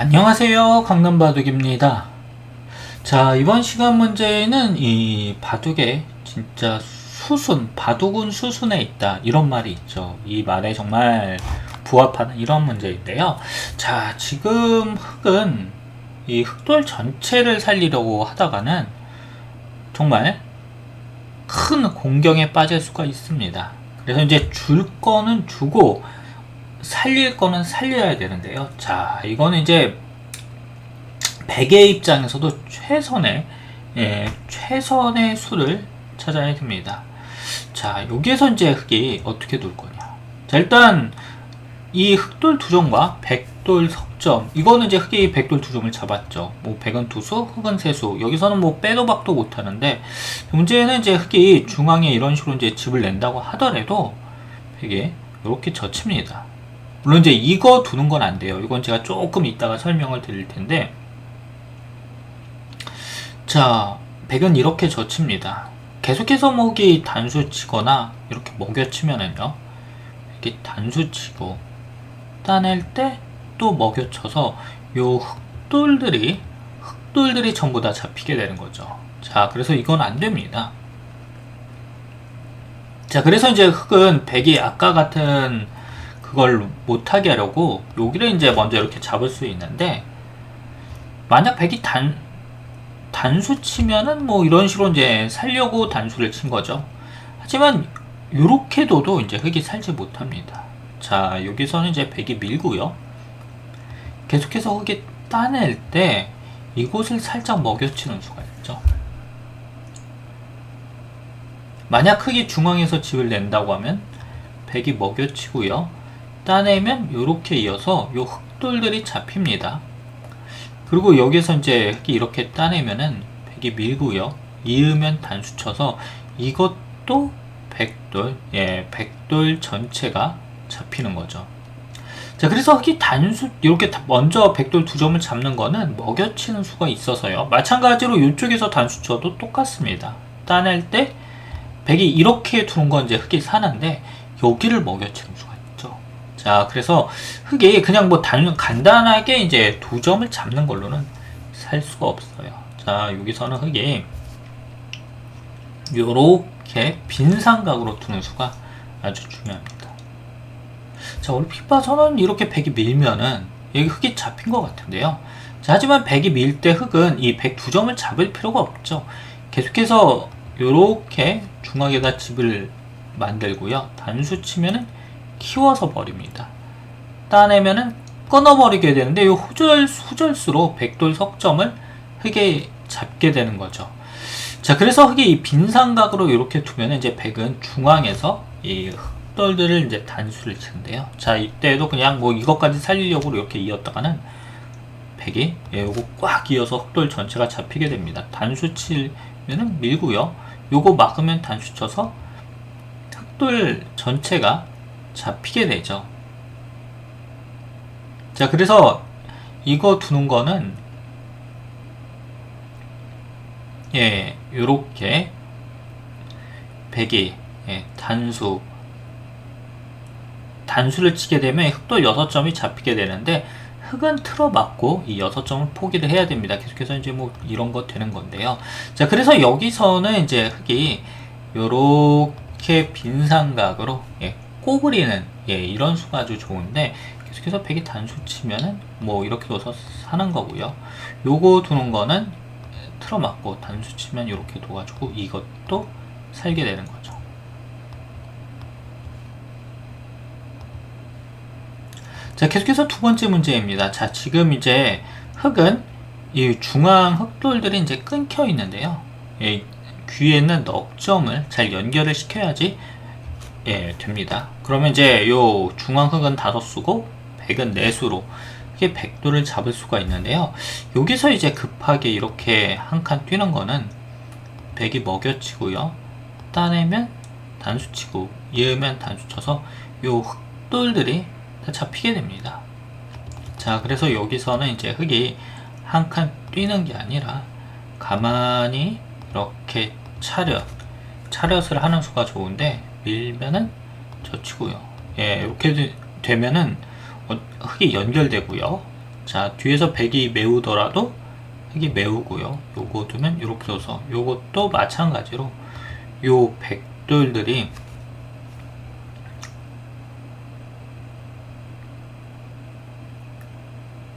안녕하세요. 강남바둑입니다. 자, 이번 시간 문제는 이 바둑의 진짜 수순, 바둑은 수순에 있다. 이런 말이 있죠. 이 말에 정말 부합하는 이런 문제인데요. 자, 지금 흑은 이 흑돌 전체를 살리려고 하다가는 정말 큰 공경에 빠질 수가 있습니다. 그래서 이제 줄 거는 주고 살릴 거는 살려야 되는데요. 자, 이거는 이제 백의 입장에서도 최선의 예, 최선의 수를 찾아야 됩니다. 자, 여기에서 이제 흑이 어떻게 둘 거냐? 자, 일단 이 흑돌 두 점과 백돌 석점 이거는 이제 흑이 백돌 두 점을 잡았죠. 뭐 백은 두수, 흑은 세수. 여기서는 뭐 빼도 박도 못 하는데 문제는 이제 흑이 중앙에 이런 식으로 이제 집을 낸다고 하더라도 백이 이렇게 젖힙니다. 물론 이제 이거 두는 건 안 돼요. 이건 제가 조금 이따가 설명을 드릴 텐데 자, 백은 이렇게 젖힙니다. 계속해서 먹이 단수 치거나 이렇게 먹여 치면은요. 이렇게 단수 치고 따낼 때 또 먹여 쳐서 요 흑돌들이 흑돌들이 전부 다 잡히게 되는 거죠. 자, 그래서 이건 안 됩니다. 자, 그래서 이제 흑은 백이 아까 같은 그걸 못하게 하려고 여기를 이제 먼저 이렇게 잡을 수 있는데 만약 백이 단 단수 치면은 뭐 이런 식으로 이제 살려고 단수를 친 거죠. 하지만 이렇게 둬도 이제 흑이 살지 못합니다. 자 여기서는 이제 백이 밀고요. 계속해서 흑이 따낼 때 이곳을 살짝 먹여치는 수가 있죠. 만약 흑이 중앙에서 집을 낸다고 하면 백이 먹여치고요. 따내면 이렇게 이어서 요 흑돌들이 잡힙니다. 그리고 여기서 이제 이렇게 따내면은 백이 밀고요. 이으면 단수 쳐서 이것도 백돌, 예, 백돌 전체가 잡히는 거죠. 자, 그래서 흑이 단수, 이렇게 먼저 백돌 두 점을 잡는 거는 먹여치는 수가 있어서요. 마찬가지로 이쪽에서 단수 쳐도 똑같습니다. 따낼 때 백이 이렇게 두는 건 이제 흑이 사는데 여기를 먹여치는 수가. 자, 그래서 흑이 그냥 뭐 단, 간단하게 이제 두 점을 잡는 걸로는 살 수가 없어요. 자, 여기서는 흑이 요렇게 빈 삼각으로 두는 수가 아주 중요합니다. 자, 얼핏 봐서는 이렇게 백이 밀면은 여기 흑이 잡힌 것 같은데요. 자, 하지만 백이 밀때 흑은 이 백 두 점을 잡을 필요가 없죠. 계속해서 이렇게 중앙에다 집을 만들고요. 단수 치면은 키워서 버립니다. 따내면은 끊어버리게 되는데 이 후절, 후절수로 백돌 석점을 흑에 잡게 되는 거죠. 자, 그래서 흑이 이 빈삼각으로 이렇게 두면 이제 백은 중앙에서 이 흑돌들을 이제 단수를 치는데요. 자, 이때도 그냥 뭐 이것까지 살리려고 이렇게 이었다가는 백이 예, 요거 꽉 이어서 흑돌 전체가 잡히게 됩니다. 단수 치면은 밀고요. 요거 막으면 단수 쳐서 흑돌 전체가 잡히게 되죠. 자, 그래서 이거 두는 거는 예, 요렇게 백이 예, 단수 단수를 치게 되면 흑도 6점이 잡히게 되는데 흑은 틀어맞고 이 6점을 포기를 해야 됩니다. 계속해서 이제 뭐 이런 거 되는 건데요. 자, 그래서 여기서는 이제 흑이 요렇게 빈 삼각으로 예, 꼬부리는 예, 이런 수가 아주 좋은데 계속해서 백이 단수 치면은 뭐 이렇게 둬서 사는 거고요. 요거 두는 거는 틀어맞고 단수 치면 이렇게 둬가지고 이것도 살게 되는 거죠. 자, 계속해서 두 번째 문제입니다. 자, 지금 이제 흙은 이 중앙 흙돌들이 이제 끊겨 있는데요. 예, 귀에는 넉 점을 잘 연결을 시켜야지 예, 됩니다. 그러면 이제 요 중앙 흙은 다섯 수고 백은 네 수로 이게 백도를 잡을 수가 있는데요. 여기서 이제 급하게 이렇게 한 칸 뛰는 거는 백이 먹여치고요. 따내면 단수치고 이으면 단수 쳐서 요 흙돌들이 다 잡히게 됩니다. 자, 그래서 여기서는 이제 흙이 한 칸 뛰는 게 아니라 가만히 이렇게 차렷, 차렷을 하는 수가 좋은데 밀면은 젖히고요. 예, 이렇게 되면은 어, 흙이 연결되고요. 자, 뒤에서 백이 메우더라도 핵이 메우고요. 요거 두면 이렇게 둬서 요것도 마찬가지로 요 백돌들이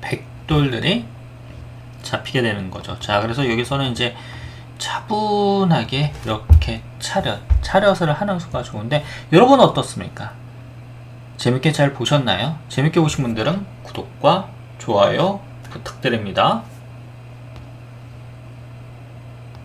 백돌들이 잡히게 되는 거죠. 자, 그래서 여기서는 이제 차분하게 이렇게 차렷, 차렷을 하는 수가 좋은데 여러분은 어떻습니까? 재밌게 잘 보셨나요? 재밌게 보신 분들은 구독과 좋아요 부탁드립니다.